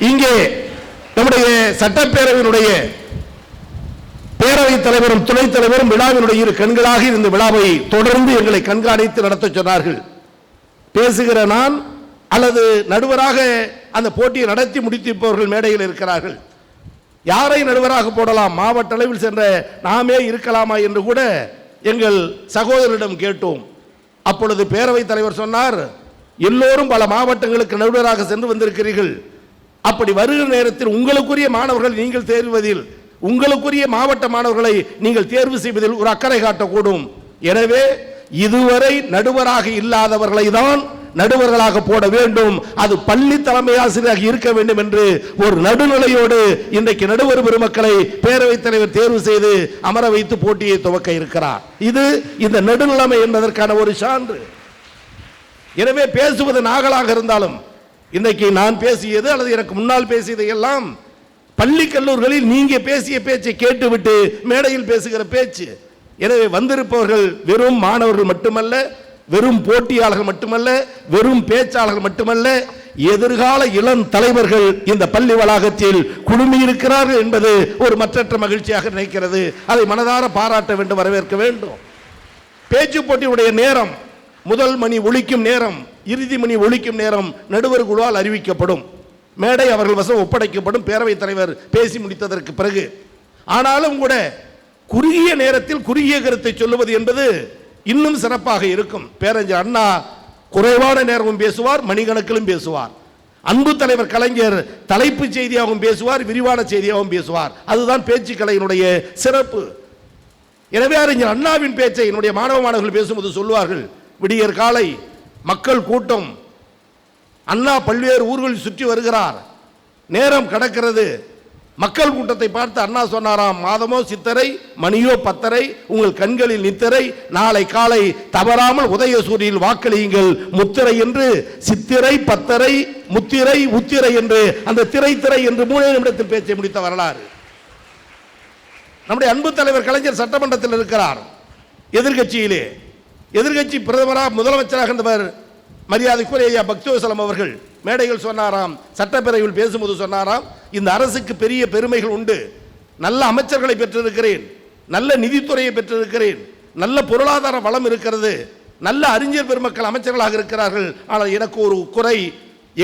இங்கே நம்முடைய சட்டப்பேரவையினுடைய பேரவைத் தலைவரும் துணைத் தலைவரும் விழாவினுடைய இரு கண்களாக இந்த விழாவை தொடர்ந்து எங்களை கண்காணித்து நடத்த சொன்னார்கள். பேசுகிற நான் அல்லது நடுவராக அந்த போட்டியை நடத்தி முடித்திருப்பவர்கள் மேடையில் இருக்கிறார்கள். யாரை நடுவராக போடலாம்? மாவட்ட அளவில் சென்ற நாமே இருக்கலாமா என்று கூட எங்கள் சகோதரரிடம் கேட்டோம். அப்பொழுது பேரவைத் தலைவர் சொன்னார் எல்லோரும் பல மாவட்டங்களுக்கு நடுவராக சென்று வந்திருக்கிறீர்கள். அப்படி வருகிற நேரத்தில் உங்களுக்குரிய மாணவர்கள் நீங்கள் தேர்வதில் உங்களுக்குரிய மாவட்ட மாணவர்களை நீங்கள் தேர்வு செய்வதில் ஒரு அக்கறை காட்டக்கூடும். எனவே இதுவரை நடுவராக இல்லாதவர்களை தான் நடுவர்களாக போட வேண்டும். அது பள்ளி தலைமை ஆசிரியராக இருக்க வேண்டும் என்று ஒரு நடுநிலையோடு இன்றைக்கு நடுவர் பெருமக்களை பேரவைத் தலைவர் தேர்வு செய்து அமர வைத்து போட்டியை துவக்க இருக்கிறார். இது இந்த நடுநிலைமை என்பதற்கான ஒரு சான்று. எனவே பேசுவது நாகலாக இருந்தாலும் இன்றைக்கு நான் பேசியது அல்லது எனக்கு முன்னால் பேசியதை எல்லாம் பள்ளி கல்லூரிகளில் நீங்கள் பேசிய பேச்சை கேட்டுவிட்டு மேடையில் பேசுகிற பேச்சு. எனவே வந்திருப்பவர்கள் வெறும் மாணவர்கள் மட்டுமல்ல வெறும் போட்டியாளர்கள் மட்டுமல்ல வெறும் பேச்சாளர்கள் மட்டுமல்ல எதிர்கால இளம் தலைவர்கள் இந்த பள்ளி வளாகத்தில் குழுமி இருக்கிறார்கள் என்பது ஒரு மற்றற்ற மகிழ்ச்சியாக நினைக்கிறது. அதை மனதார பாராட்ட வேண்டும் வரவேற்க வேண்டும். பேச்சு போட்டியுடைய நேரம் முதல் மணி ஒழிக்கும் நேரம் இறுதி மணி ஒழிக்கும் நேரம் நடுவர் குழுவால் அறிவிக்கப்படும். மேடை அவர்கள் வசம் ஒப்படைக்கப்படும். பேரவைத் தலைவர் பேசி முடித்ததற்கு பிறகு. ஆனாலும் கூட குறுகிய நேரத்தில் குறுகிய கருத்தை சொல்லுவது என்பது இன்னும் சிறப்பாக இருக்கும். பேரஞ்சர் அண்ணா குறைவான நேரமும் பேசுவார் மணிக்கணக்கிலும் பேசுவார். அன்பு தலைவர் கலைஞர் தலைப்புச் செய்தியாகவும் பேசுவார் விரிவான செய்தியாகவும் பேசுவார். அதுதான் பேச்சுக்கலையினுடைய சிறப்பு. எனவே அறிஞர் அண்ணாவின் பேச்சை என்னுடைய மாணவ மாணவர்கள் பேசும்போது சொல்வார்கள் விடியற் காலை மக்கள் கூட்டம். அண்ணா பல்வேறு ஊர்களில் சுற்றி வருகிறார். நேரம் கடக்கிறது. மக்கள் கூட்டத்தை பார்த்து அண்ணா சொன்னாராம் மாதமோ சித்தரை மணியோ பத்தரை உங்கள் கண்களில் நித்தரை நாளை காலை தவறாமல் உதயசூரியில் வாக்களியுங்கள். முத்திரை என்று சித்திரை பத்தரை முத்திரை உத்திரை என்று அந்த திரை திரை என்று மூணே நிமிடத்தில் பேச்சை முடித்த வரலாறு. நம்முடைய அன்பு தலைவர் கலைஞர் சட்டமன்றத்தில் இருக்கிறார். எதிர்கட்சியிலே எதிர்கட்சி பிரதமராக முதலமைச்சராக இருந்தவர் மரியாதைக்குரிய ஐயா பக்திவசலம் அவர்கள் மேடைகள் சொன்னாராம் சட்டப்பேரவையில் பேசும்போது சொன்னாராம் இந்த அரசுக்கு பெரிய பெருமைகள் உண்டு. நல்ல அமைச்சர்களை பெற்றிருக்கிறேன் நல்ல நிதித்துறையை பெற்றிருக்கிறேன் நல்ல பொருளாதார வளம் இருக்கிறது நல்ல அறிஞர் பெருமக்கள் அமைச்சர்களாக இருக்கிறார்கள். ஆனால் எனக்கு ஒரு குறை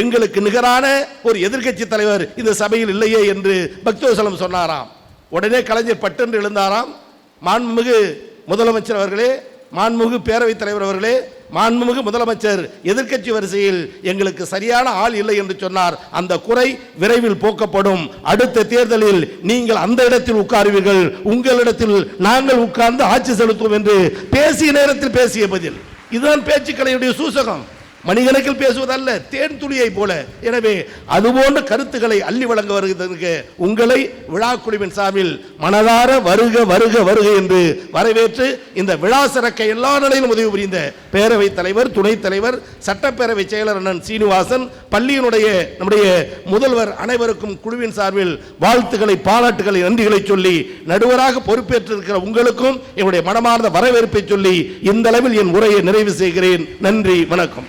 எங்களுக்கு நிகரான ஒரு எதிர்க்கட்சி தலைவர் இந்த சபையில் இல்லையே என்று பக்தவசலம் சொன்னாராம். உடனே கலைஞர் பட்டென்று எழுந்தாராம். மாண்புமிகு முதலமைச்சர் அவர்களே மாண்புமிகு பேரவைத் தலைவர் அவர்களே மாண்புமிகு முதலமைச்சர் எதிர்க்கட்சி வரிசையில் எங்களுக்கு சரியான ஆள் இல்லை என்று சொன்னார். அந்த குறை விரைவில் போக்கப்படும். அடுத்த தேர்தலில் நீங்கள் அந்த இடத்தில் உட்காருவீர்கள். உங்களிடத்தில் நாங்கள் உட்கார்ந்து ஆட்சி செலுத்துவோம் என்று பேசிய நேரத்தில் பேசிய பதில். இதுதான் பேச்சுக்கலையுடைய சூசகம். மணிகணக்கில் பேசுவதல்ல தேன் துளியை போல. எனவே அதுபோன்ற கருத்துக்களை அள்ளி வழங்க வருகிறதற்கு உங்களை விழாக்குழுவின் சார்பில் மனதார வருக வருக வருக என்று வரவேற்று இந்த விழா சிறக்க எல்லா நிலையிலும் உதவி புரிந்த பேரவைத் தலைவர் துணைத் தலைவர் சட்டப்பேரவை செயலர் அண்ணன் சீனிவாசன் பள்ளியினுடைய நம்முடைய முதல்வர் அனைவருக்கும் குழுவின் சார்பில் வாழ்த்துக்களை பாராட்டுகளை நன்றிகளை சொல்லி நடுவராக பொறுப்பேற்றிருக்கிற உங்களுக்கும் என்னுடைய மனமார்ந்த வரவேற்பை சொல்லி இந்த அளவில் என் உரையை நிறைவு செய்கிறேன். நன்றி வணக்கம்.